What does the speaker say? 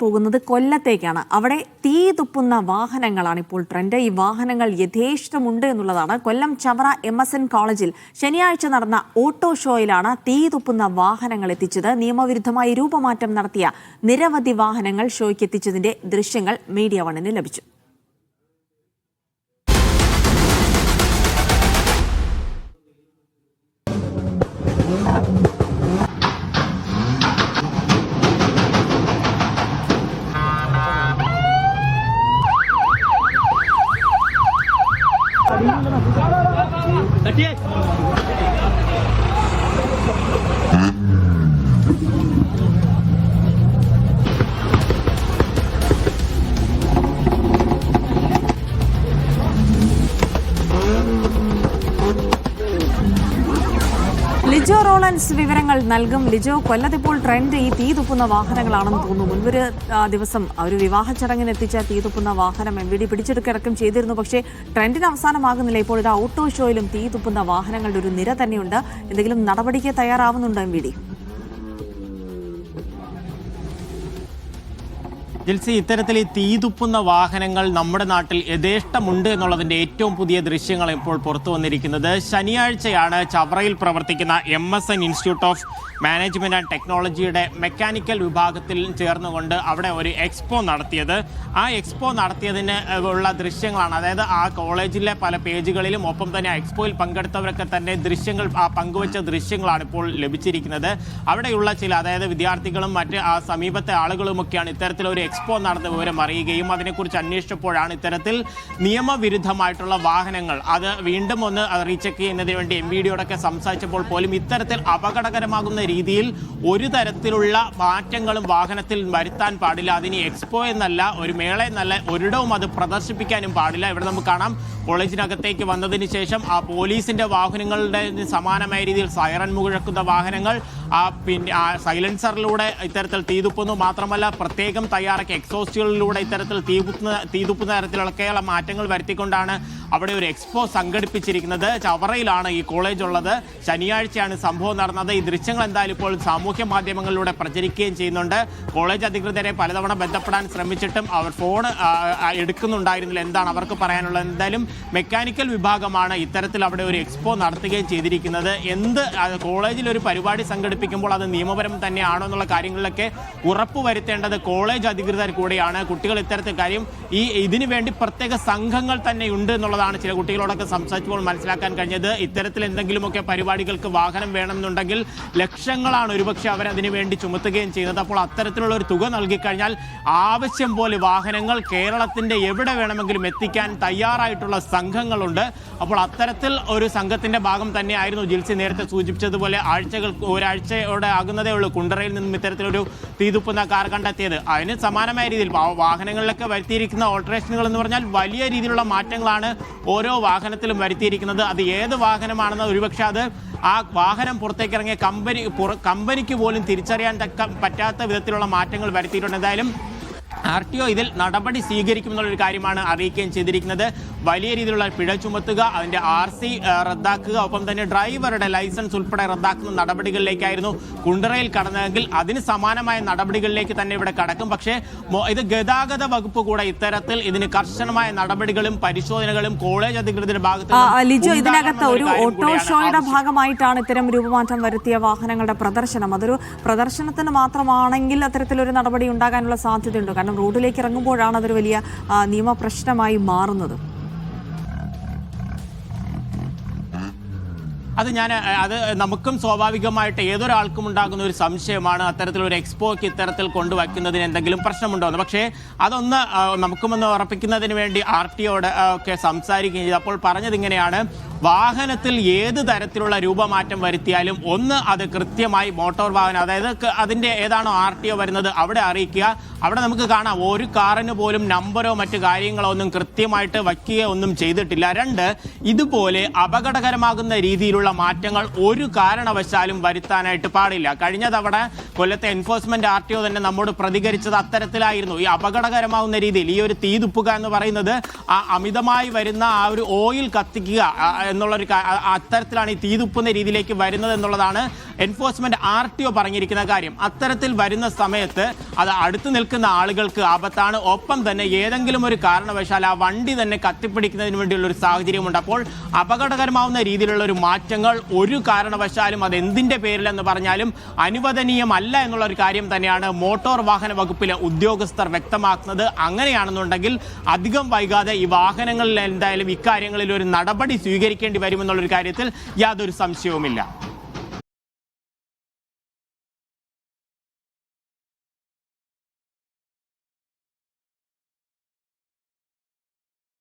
പോകുന്നത് കൊല്ലത്തേക്കാണ്. അവിടെ തീ തുപ്പുന്ന വാഹനങ്ങളാണ് ഇപ്പോൾ ട്രെൻഡ് ഈ വാഹനങ്ങൾ യഥേഷ്ടമുണ്ട് എന്നുള്ളതാണ്. Kollam Chavara M S N കോളേജിൽ ശനിയാഴ്ച നടന്ന ഓട്ടോ ഷോയിലാണ് തീ തുപ്പുന്ന വാഹനങ്ങൾ എത്തിച്ചത്. നിയമവിരുദ്ധമായി രൂപമാറ്റം നടത്തിയ നിരവധി വാഹനങ്ങൾ ഷോയ്ക്ക് എത്തിച്ചതിന്റെ ദൃശ്യങ്ങൾ മീഡിയ വണ്ണിന് ലഭിച്ചു. ലിജോ റോളൻസ് വിവരങ്ങൾ നൽകും. ലിജോ കൊല്ലത്തിപ്പോൾ ട്രെൻഡ് ഈ തീ തുപ്പുന്ന വാഹനങ്ങളാണെന്ന് തോന്നുന്നു. മുൻപൊരു ദിവസം ഒരു വിവാഹ ചടങ്ങിന് എത്തിച്ച തീ തുപ്പുന്ന വാഹനം എം വി ഡി പിടിച്ചെടുക്കിറക്കം ചെയ്തിരുന്നു. പക്ഷേ ട്രെൻഡിന് അവസാനമാകുന്നില്ല. ഇപ്പോൾ ഇത് ഓട്ടോ ഷോയിലും തീ തുപ്പുന്ന വാഹനങ്ങളുടെ ഒരു നിര തന്നെയുണ്ട്. എന്തെങ്കിലും നടപടിക്ക് തയ്യാറാവുന്നുണ്ടോ എം വി ഡി? ജിൽസി ഇത്തരത്തിൽ ഈ തീതുപ്പുന്ന വാഹനങ്ങൾ നമ്മുടെ നാട്ടിൽ യഥേഷ്ടമുണ്ട് എന്നുള്ളതിന്റെ ഏറ്റവും പുതിയ ദൃശ്യങ്ങൾ ഇപ്പോൾ പുറത്തു വന്നിരിക്കുന്നത്. ശനിയാഴ്ചയാണ് ചവറയിൽ പ്രവർത്തിക്കുന്ന M S N institute of management and ടെക്നോളജിയുടെ മെക്കാനിക്കൽ വിഭാഗത്തിൽ ചേർന്നുകൊണ്ട് അവിടെ ഒരു എക്സ്പോ നടത്തിയത്. ആ എക്സ്പോ നടത്തിയതിന് ഉള്ള ദൃശ്യങ്ങളാണ്. അതായത് ആ കോളേജിലെ പല പേജുകളിലും ഒപ്പം തന്നെ ആ എക്സ്പോയിൽ പങ്കെടുത്തവരൊക്കെ തന്നെ ദൃശ്യങ്ങൾ ആ പങ്കുവച്ച ദൃശ്യങ്ങളാണ് ഇപ്പോൾ ലഭിച്ചിരിക്കുന്നത്. അവിടെയുള്ള ചില അതായത് വിദ്യാർത്ഥികളും മറ്റ് ആ സമീപത്തെ ആളുകളുമൊക്കെയാണ് ഇത്തരത്തിൽ ഒരു എക്സ്പോ നടന്ന വിവരം അറിയുകയും അതിനെക്കുറിച്ച് അന്വേഷിച്ചപ്പോഴാണ് ഇത്തരത്തിൽ നിയമവിരുദ്ധമായിട്ടുള്ള വാഹനങ്ങൾ അത് വീണ്ടും ഒന്ന് റീചെക്ക് ചെയ്യുന്നതിന് വേണ്ടി എം വി ഡിയോടൊക്കെ സംസാരിച്ചപ്പോൾ പോലും ഇത്തരത്തിൽ അപകടകരമാകുന്ന രീതിയിൽ ഒരു തരത്തിലുള്ള മാറ്റങ്ങളും വാഹനത്തിൽ വരുത്താൻ പാടില്ല. അതിന് എക്സ്പോ എന്നല്ല ഒരു മേള എന്നല്ല ഒരിടവും അത് പ്രദർശിപ്പിക്കാനും പാടില്ല. ഇവിടെ നമുക്ക് കാണാം. കോളേജിനകത്തേക്ക് വന്നതിന് ശേഷം ആ പോലീസിന്റെ വാഹനങ്ങളുടെ സമാനമായ രീതിയിൽ സൈറൻ മുഴക്കുന്ന വാഹനങ്ങൾ ആ പിന്നെ ആ സൈലൻസറിലൂടെ ഇത്തരത്തിൽ തീതുപ്പുന്നു മാത്രമല്ല പ്രത്യേകം തയ്യാറാക്കിയ എക്സോസ്റ്റുകളിലൂടെ ഇത്തരത്തിൽ തീപുത്തുന്ന തീതുപ്പുന്ന തരത്തിലുള്ള മാറ്റങ്ങൾ വരുത്തിക്കൊണ്ടാണ് അവിടെ ഒരു എക്സ്പോ സംഘടിപ്പിച്ചിരിക്കുന്നത് ചവറയിലാണ് ഈ കോളേജ് ഉള്ളത്. ശനിയാഴ്ചയാണ് സംഭവം നടന്നത്. ഈ ദൃശ്യങ്ങൾ എന്തായാലും ഇപ്പോൾ സാമൂഹ്യ മാധ്യമങ്ങളിലൂടെ പ്രചരിക്കുകയും ചെയ്യുന്നുണ്ട്. കോളേജ് അധികൃതരെ പലതവണ ബന്ധപ്പെടാൻ ശ്രമിച്ചിട്ടും അവർ ഫോൺ എടുക്കുന്നുണ്ടായിരുന്നില്ല. എന്താണ് അവർക്ക് പറയാനുള്ളത്? എന്തായാലും മെക്കാനിക്കൽ വിഭാഗമാണ് ഇത്തരത്തിൽ അവിടെ ഒരു എക്സ്പോ നടത്തുകയും ചെയ്തിരിക്കുന്നത്. എന്ത് കോളേജിൽ ഒരു പരിപാടി സംഘടിപ്പിക്കുമ്പോൾ അത് നിയമപരം തന്നെയാണോ എന്നുള്ള കാര്യങ്ങളിലൊക്കെ ഉറപ്പുവരുത്തേണ്ടത് കോളേജ് അധികൃതർ കൂടെയാണ്. കുട്ടികൾ ഇത്തരത്തിൽ കാര്യം ഈ ഇതിനു വേണ്ടി പ്രത്യേക സംഘങ്ങൾ തന്നെ ഉണ്ട് എന്നുള്ളതാണ് ചില കുട്ടികളോടൊക്കെ സംസാരിച്ചപ്പോൾ മനസ്സിലാക്കാൻ കഴിഞ്ഞത്. ഇത്തരത്തിൽ എന്തെങ്കിലുമൊക്കെ പരിപാടികൾക്ക് വാഹനം വേണമെന്നുണ്ടെങ്കിൽ ലക്ഷങ്ങളാണ് ഒരുപക്ഷെ അവർ അതിനു വേണ്ടി ചുമത്തുകയും ചെയ്യുന്നത്. അപ്പോൾ അത്തരത്തിലുള്ള ഒരു തുക നൽകിക്കഴിഞ്ഞാൽ ആവശ്യം പോലെ വാഹനങ്ങൾ കേരളത്തിന്റെ എവിടെ വേണമെങ്കിലും എത്തിക്കാൻ തയ്യാറായിട്ടുള്ള സംഘങ്ങളുണ്ട്. അപ്പോൾ അത്തരത്തിൽ ഒരു സംഘത്തിന്റെ ഭാഗം തന്നെയായിരുന്നു ജിൽസി നേരത്തെ സൂചിപ്പിച്ചതുപോലെ ആഴ്ചകൾ ഒരാഴ്ചയോടെ ആകുന്നതേ ഉള്ളൂ കുണ്ടറയിൽ നിന്നും ഇത്തരത്തിലൊരു തീതുപ്പുന്ന കാർ കണ്ടെത്തിയത്. അതിന് സമാനമായ രീതിയിൽ വാഹനങ്ങളിലൊക്കെ വരുത്തിയിരിക്കുന്ന ഓൾട്ടറേഷനുകൾ എന്ന് പറഞ്ഞാൽ വലിയ രീതിയിലുള്ള മാറ്റങ്ങളാണ് ഓരോ വാഹനത്തിലും വരുത്തിയിരിക്കുന്നത് അത് ഏത് വാഹനമാണെന്ന് ഒരുപക്ഷെ അത് ആ വാഹനം പുറത്തേക്ക് ഇറങ്ങിയ കമ്പനി കമ്പനിക്ക് പോലും തിരിച്ചറിയാൻ തക്ക പറ്റാത്ത വിധത്തിലുള്ള മാറ്റങ്ങൾ വരുത്തിയിട്ടുണ്ട്. എന്തായാലും ആർ ടി ഒ ഇതിൽ നടപടി സ്വീകരിക്കും എന്നുള്ളൊരു കാര്യമാണ് അറിയിക്കുകയും ചെയ്തിരിക്കുന്നത്. വലിയ രീതിയിലുള്ള പിഴ ചുമത്തുക അതിന്റെ ആർ സി റദ്ദാക്കുക ഒപ്പം തന്നെ ഡ്രൈവറുടെ ലൈസൻസ് ഉൾപ്പെടെ റദ്ദാക്കുന്ന നടപടികളിലേക്കായിരുന്നു കുണ്ടറയിൽ കടന്നതെങ്കിൽ അതിന് സമാനമായ നടപടികളിലേക്ക് തന്നെ ഇവിടെ കടക്കും. പക്ഷേ ഇത് ഗതാഗത വകുപ്പ് കൂടെ ഇത്തരത്തിൽ ഇതിന് കർശനമായ നടപടികളും പരിശോധനകളും കോളേജ് അധികൃതരുടെ ഭാഗത്ത് ലിജോ ഇതിനകത്ത് ഒരു ഓട്ടോഷോയുടെ ഓട്ടോ ഷോയുടെ ഭാഗമായിട്ടാണ് ഇത്തരം രൂപമാറ്റം വരുത്തിയ വാഹനങ്ങളുടെ പ്രദർശനം. അതൊരു പ്രദർശനത്തിന് മാത്രമാണെങ്കിൽ അത്തരത്തിലൊരു നടപടി ഉണ്ടാകാനുള്ള സാധ്യതയുണ്ട്. കാരണം റോഡിലേക്ക് ഇറങ്ങുമ്പോഴാണ് അതൊരു വലിയ നിയമപ്രശ്നമായി മാറുന്നത്. അത് ഞാൻ അത് നമുക്കും സ്വാഭാവികമായിട്ട് ഏതൊരാൾക്കും ഉണ്ടാകുന്ന ഒരു സംശയമാണ് അത്തരത്തിലൊരു എക്സ്പോക്ക് ഇത്തരത്തിൽ കൊണ്ടുവയ്ക്കുന്നതിന് എന്തെങ്കിലും പ്രശ്നമുണ്ടോ എന്ന് പക്ഷേ അതൊന്ന് നമുക്കുമൊന്ന് ഉറപ്പിക്കുന്നതിന് വേണ്ടി ആർ ടി ഒക്കെ സംസാരിക്കുകയും ചെയ്തു. അപ്പോൾ പറഞ്ഞത് ഇങ്ങനെയാണ് വാഹനത്തിൽ ഏത് തരത്തിലുള്ള രൂപമാറ്റം വരുത്തിയാലും ഒന്ന് അത് കൃത്യമായി മോട്ടോർ വാഹനം അതായത് അതിന്റെ ഏതാണോ ആർ ടി ഒ വരുന്നത് അവിടെ അറിയിക്കുക. അവിടെ നമുക്ക് കാണാം ഒരു കാറിന് പോലും നമ്പറോ മറ്റു കാര്യങ്ങളോ ഒന്നും കൃത്യമായിട്ട് വയ്ക്കുകയോ ഒന്നും ചെയ്തിട്ടില്ല. രണ്ട് ഇതുപോലെ അപകടകരമാകുന്ന രീതിയിലുള്ള മാറ്റങ്ങൾ ഒരു കാരണവശാലും വരുത്താനായിട്ട് പാടില്ല. കഴിഞ്ഞ തവണ കൊല്ലത്തെ എൻഫോഴ്സ്മെന്റ് ആർ ടി ഒ തന്നെ നമ്മോട് പ്രതികരിച്ചത് അത്തരത്തിലായിരുന്നു. ഈ അപകടകരമാവുന്ന രീതിയിൽ ഈ ഒരു തീ തുപ്പുക എന്ന് പറയുന്നത് ആ അമിതമായി വരുന്ന ആ ഒരു ഓയിൽ കത്തിക്കുക എന്നുള്ള എന്നുള്ളൊരു അത്തരത്തിലാണ് ഈ തീ തുപ്പുന്ന രീതിയിലേക്ക് വരുന്നത് എന്നുള്ളതാണ് എൻഫോഴ്സ്മെന്റ് ആർ ടി ഒ പറഞ്ഞിരിക്കുന്ന കാര്യം. അത്തരത്തിൽ വരുന്ന സമയത്ത് അത് അടുത്ത് നിൽക്കുന്ന ആളുകൾക്ക് ആപത്താണ്. ഒപ്പം തന്നെ ഏതെങ്കിലും ഒരു കാരണവശാൽ ആ വണ്ടി തന്നെ കത്തിപ്പിടിക്കുന്നതിന് വേണ്ടിയുള്ള ഒരു സാഹചര്യമുണ്ട്. അപ്പോൾ അപകടകരമാവുന്ന രീതിയിലുള്ള ഒരു മാറ്റങ്ങൾ ഒരു കാരണവശാലും അത് എന്തിന്റെ പേരിലെന്ന് പറഞ്ഞാലും അനുവദനീയമല്ല എന്നുള്ള ഒരു കാര്യം തന്നെയാണ് മോട്ടോർ വാഹന വകുപ്പിലെ ഉദ്യോഗസ്ഥർ വ്യക്തമാക്കുന്നത്. അങ്ങനെയാണെന്നുണ്ടെങ്കിൽ അധികം വൈകാതെ ഈ വാഹനങ്ങളിൽ എന്തായാലും ഇക്കാര്യങ്ങളിൽ ഒരു നടപടി സ്വീകരിക്കേണ്ടി വരുമെന്നുള്ളൊരു കാര്യത്തിൽ യാതൊരു സംശയവുമില്ല.